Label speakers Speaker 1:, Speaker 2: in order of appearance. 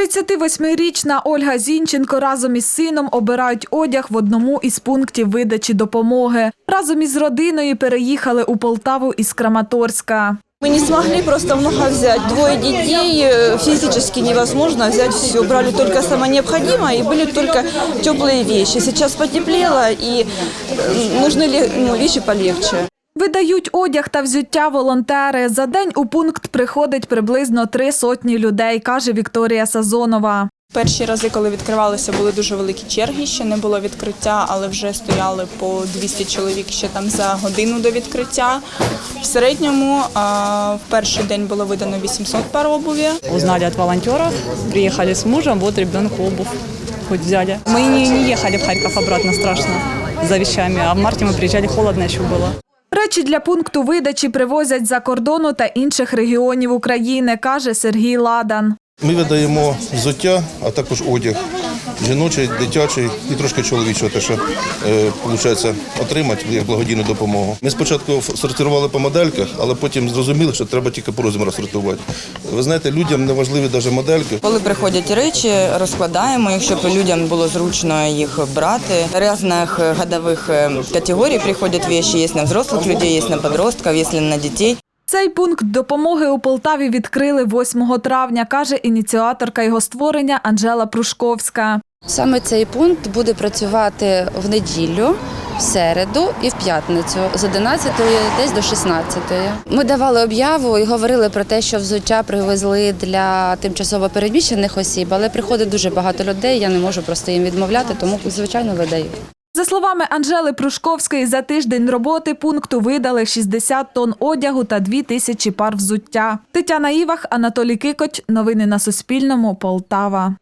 Speaker 1: 38-річна Ольга Зінченко разом із сином обирають одяг в одному із пунктів видачі допомоги. Разом із родиною переїхали у Полтаву із Краматорська.
Speaker 2: Мы не смогли просто много взять. Двое детей, э, физически невозможно взять все. Брали только самое необходимое и были только теплые вещи. Сейчас потеплело и э, нужны ли- ну, вещи полегче.
Speaker 1: Видають одяг та взуття волонтери. За день у пункт приходить приблизно три сотні людей, каже Вікторія Сазонова.
Speaker 3: Перші рази, коли відкривалися, були дуже великі черги. Ще не було відкриття, але вже стояли по 200 чоловік ще там за годину до відкриття. В середньому а, в перший день було видано 800 пар обуві.
Speaker 4: Узнали от волонтеров, приехали с мужем, вот ребенку обувь хоть взяли. Мы не, не ехали в Харьков обратно, страшно, за вещами, а в марте мы приезжали, холодно еще было.
Speaker 1: Речі для пункту видачі привозять за кордону та інших регіонів України, каже Сергій Ладан.
Speaker 5: Ми видаємо взуття, а також одяг. Жіночий, дитячий і трошки чоловічого, те, що е, виходить, отримати як благодійну допомогу. Ми спочатку сортували по модельках, але потім зрозуміли, що треба тільки по розміру сортувати. Ви знаєте, людям не важливі навіть модельки.
Speaker 6: Коли приходять речі, розкладаємо їх, щоб людям було зручно їх брати. Різних годових е, категорій приходять вещи. Є на взрослих людей, є на подростків, є на дітей.
Speaker 1: Цей пункт допомоги у Полтаві відкрили 8 травня, каже ініціаторка його створення Анжела Прушковська.
Speaker 7: Саме цей пункт буде працювати в неділю, в середу і в п'ятницю з 11 десь до 16. Ми давали об'яву і говорили про те, що взуття привезли для тимчасово переміщених осіб, але приходить дуже багато людей. Я не можу просто їм відмовляти, тому звичайно видаю.
Speaker 1: За словами Анжели Прушковської, за тиждень роботи пункту видали 60 тонн одягу та 2 тисячі пар взуття. Тетяна Івах, Анатолій Кикоть. Новини на Суспільному. Полтава.